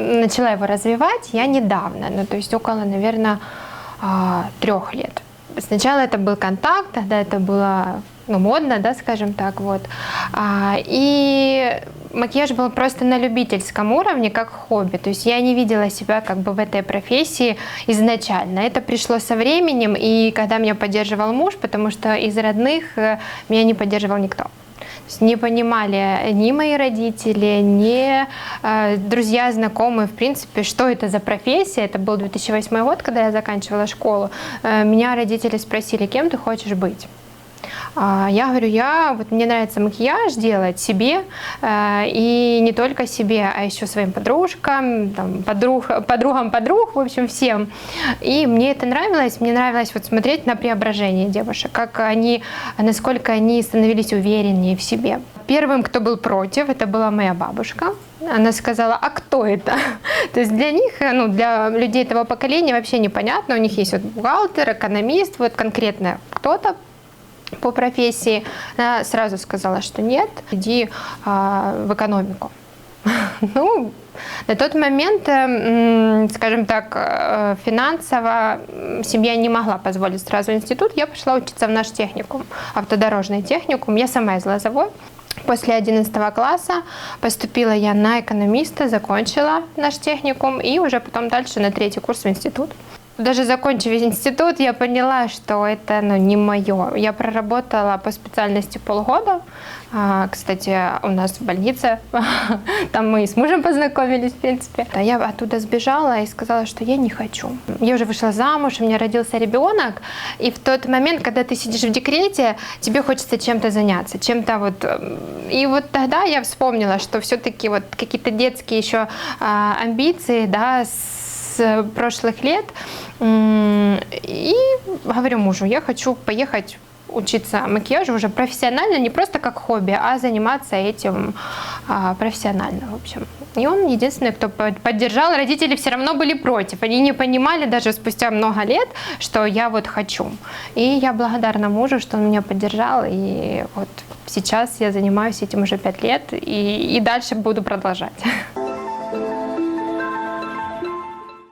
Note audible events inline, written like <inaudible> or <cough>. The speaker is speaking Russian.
начала его развивать я недавно, ну, то есть около, наверное, трех лет. Сначала это был контакт, тогда это было ну, модно, да, скажем так, вот. А, и макияж был просто на любительском уровне, как хобби. То есть я не видела себя как бы в этой профессии изначально. Это пришло со временем, и когда меня поддерживал муж, потому что из родных э, меня не поддерживал никто не понимали ни мои родители, ни э, друзья, знакомые, в принципе, что это за профессия. Это был 2008 год, когда я заканчивала школу. Э, меня родители спросили, кем ты хочешь быть. А, я говорю, я, вот мне нравится макияж делать себе, э, и не только себе, а еще своим подружкам, там, подруг, подругам подруг, в общем, всем. И мне это нравилось, мне нравилось вот смотреть на преображение девушек, как они, насколько они становились увереннее в себе. Первым, кто был против, это была моя бабушка. Она сказала, а кто это? <laughs> То есть для них, ну, для людей этого поколения вообще непонятно. У них есть вот бухгалтер, экономист, вот конкретно кто-то по профессии, она сразу сказала, что нет, иди а, в экономику. <laughs> Ну, на тот момент, э, скажем так, э, финансово семья не могла позволить сразу институт. Я пошла учиться в наш техникум, автодорожный техникум. Я сама из Лозовой. После 11 класса поступила я на экономиста, закончила наш техникум и уже потом дальше на третий курс в институт даже закончив институт, я поняла, что это ну, не мое. Я проработала по специальности полгода. А, кстати, у нас в больнице, <laughs> там мы с мужем познакомились, в принципе. А я оттуда сбежала и сказала, что я не хочу. Я уже вышла замуж, у меня родился ребенок, и в тот момент, когда ты сидишь в декрете, тебе хочется чем-то заняться, чем-то вот... Эм, и вот тогда я вспомнила, что все-таки вот какие-то детские еще а, амбиции, да, с прошлых лет, и говорю мужу, я хочу поехать учиться макияжу уже профессионально, не просто как хобби, а заниматься этим а, профессионально, в общем. И он единственный, кто поддержал. Родители все равно были против. Они не понимали даже спустя много лет, что я вот хочу. И я благодарна мужу, что он меня поддержал. И вот сейчас я занимаюсь этим уже пять лет и, и дальше буду продолжать. <laughs>